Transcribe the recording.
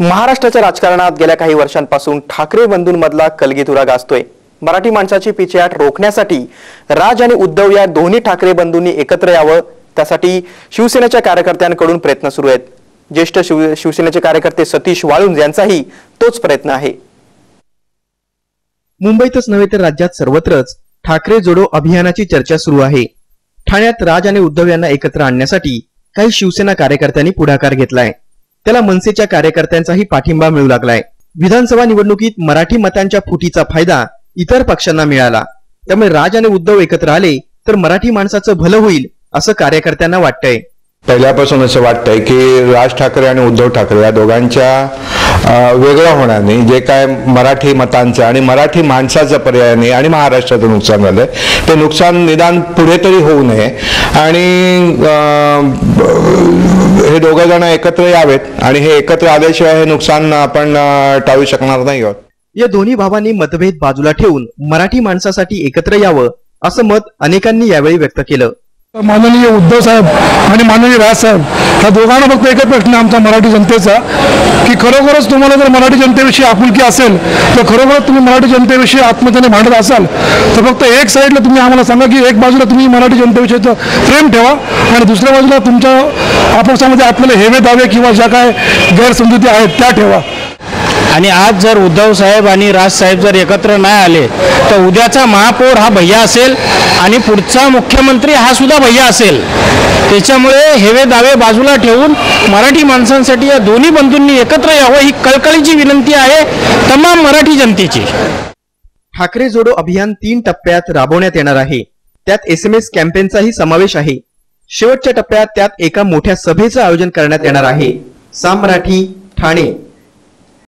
महाराष्ट्राच्या राजकारणात गेल्या काही वर्षांपासून ठाकरे बंधूंमधला कलगीतुरा गाजतोय. मराठी माणसाची पिछेहाट रोखण्यासाठी राज आणि उद्धव या दोन्ही ठाकरे बंधूंनी एकत्र यावं त्यासाठी शिवसेनेच्या कार्यकर्त्यांकडून प्रयत्न सुरू आहेत. ज्येष्ठ शिव शिवसेनेचे कार्यकर्ते सतीश वाळुंज यांचाही तोच प्रयत्न आहे. मुंबईतच नव्हे तर राज्यात सर्वत्रच ठाकरे जोडो अभियानाची चर्चा सुरू आहे. ठाण्यात राज आणि उद्धव यांना एकत्र आणण्यासाठी काही शिवसेना कार्यकर्त्यांनी पुढाकार घेतलाय. त्याला मनसेच्या कार्यकर्त्यांचाही पाठिंबा मिळू लागलाय. विधानसभा निवडणुकीत मराठी मतांच्या फुटीचा फायदा इतर पक्षांना मिळाला. त्यामुळे राज आणि उद्धव एकत्र आले तर मराठी माणसाचं भलं होईल असं कार्यकर्त्यांना वाटतंय. पहिल्यापासून असं वाटतंय की राज ठाकरे आणि उद्धव ठाकरे या दोघांच्या अ, वेगळं होण्याने जे काय मराठी मतांचं आणि मराठी माणसाचं पर्यायाने आणि महाराष्ट्राचं नुकसान झालंय ते नुकसान निदान पुढे तरी होऊ नये. आणि हे दोघं जण एकत्र यावेत आणि हे एकत्र आल्याशिवाय हे नुकसान आपण टाळू शकणार नाही आहोत. या दोन्ही भावांनी मतभेद बाजूला ठेवून मराठी माणसासाठी एकत्र यावं असं मत अनेकांनी यावेळी व्यक्त केलं. माननीय उद्धव साहेब आणि माननीय राज साहेब ह्या दोघांना फक्त एकच प्रश्न आमचा मराठी जनतेचा की खरोखरच तुम्हाला जर मराठी जनतेविषयी आपुलकी असेल तर खरोखरच तुम्ही मराठी जनतेविषयी आत्मतेने भांडत असाल तर फक्त एक साईडला तुम्ही आम्हाला सांगा की एक बाजूला तुम्ही मराठी जनतेविषयीचं प्रेम ठेवा आणि दुसऱ्या बाजूला तुमच्या आपसामध्ये आपल्याला हेवे दावे किंवा ज्या काय गैरसमजुती आहेत त्या ठेवा. आणि आज जर उद्धव साहेब आणि राज साहेब जर एकत्र नाही आले तर उद्याचा महापौर हा भैया असेल आणि पुढचा मुख्यमंत्री हा सुद्धा भैया असेल. त्याच्यामुळे हेवे दावे बाजूला ठेवून मराठी माणसांसाठी या दोन्ही बंधूंनी एकत्र यावं ही कळकळीची विनंती आहे तमाम मराठी जनतेची. ठाकरे जोडो अभियान तीन टप्प्यात राबवण्यात येणार आहे. त्यात एस एम एस कॅम्पेनचाही समावेश आहे. शेवटच्या टप्प्यात त्यात एका मोठ्या सभेचं आयोजन करण्यात येणार आहे. साम मराठी ठाणे.